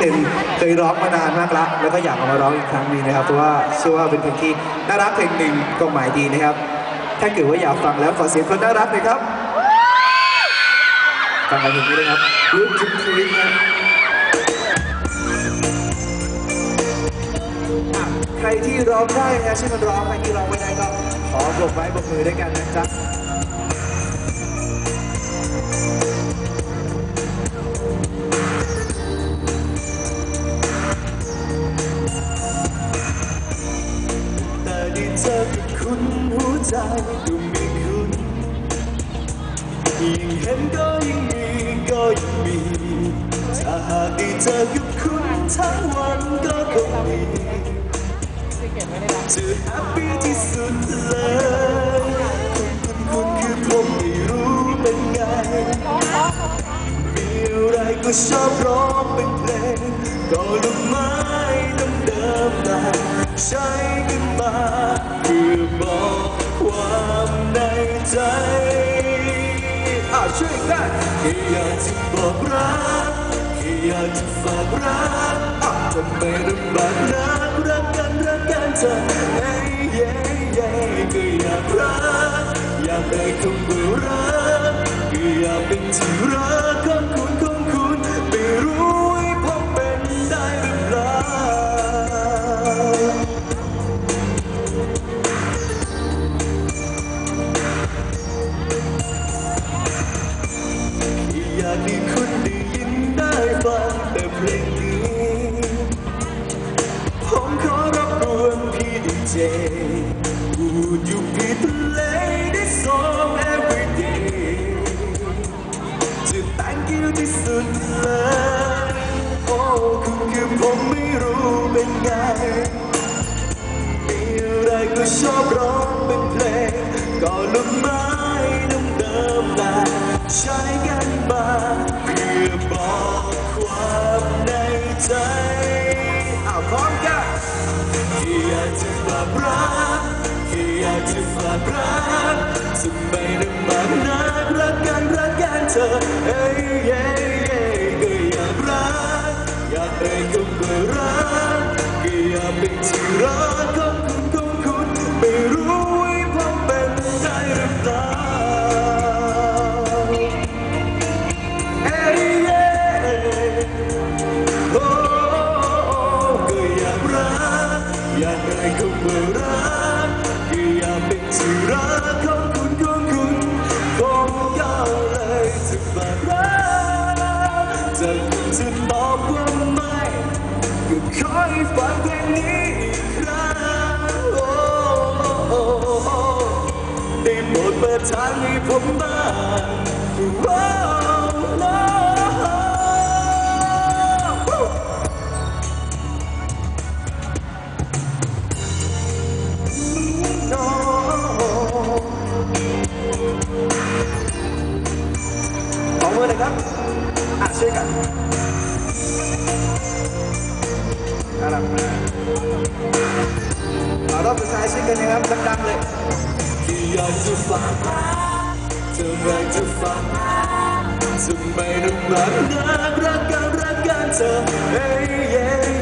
เซนเคยร้องมานานมากละแล้วก็อยากเอามาร้องอีกครั้งหนึงนะครับเพราะว่าเชื่อว่าเป็นเพลงที่น่ารักเพลงหนึ่งความหมายดีนะครับ ถ้าเกิดว่าอยากฟังแล้วขอเสียงคนน่ารักหน่อยครับฟังกันถึงนี้เลยครับลูกจุ๊บชีวิตครับอะใครที่ร้องได้นะช่วยกันร้องใครที่ร้องไม่ได้ก็ขอปรบไม้ปรบมือด้วยกันนะจ๊ะแใจดูมีคุณยิ่งเห็นก็ยิ่งมีก็ยิ่งมี ถ้าหากได้เจอกับคุณทั้งวันก็คงมีจะแฮปปี้ที่สุดเลยคุณคุณคุณคือผมไม่รู้เป็นไง มีอะไรก็ชอบร้องเป็นเพลงก็ลูกไม้เดิมแต่ใช้ ใจอะช่วยกันแค่อยากจะบอกรักแค่อยากจะฝากรักอะทำไมลำบากรักรักกันรักกันเธอเอ้ยเย้เย้ก็อยากรักอยากได้คำว่ารักก็อยากเป็นที่รัก พี่ดีเจพูดอยู่พี่ทะเลได้ song every day จะ thank you ที่สุดเลยโอ้คุณคือผมไม่รู้เป็นไงมีอะไรก็ชอบร้องเป็นเพลงก็ลูกไม้เดิมๆแต่ใช้กันมาเพื่อบอกความในใจอ้าว พร้อมกันแค่อยากรักแค่อยากจะฝากรักจะไม่ได้มากนักรักกันรักกันเธอ จะจะบอกว่าไม่ก็คอยฟังเพลงนี้อีกครั้งได้โปรดเปิดทางให้ผมบ้าง กันนะครับดังๆเลยที่อยากจะฟังเธอไม่จะฟังจะไม่ต้องมารักรักกันรักกันเธอเฮ้ย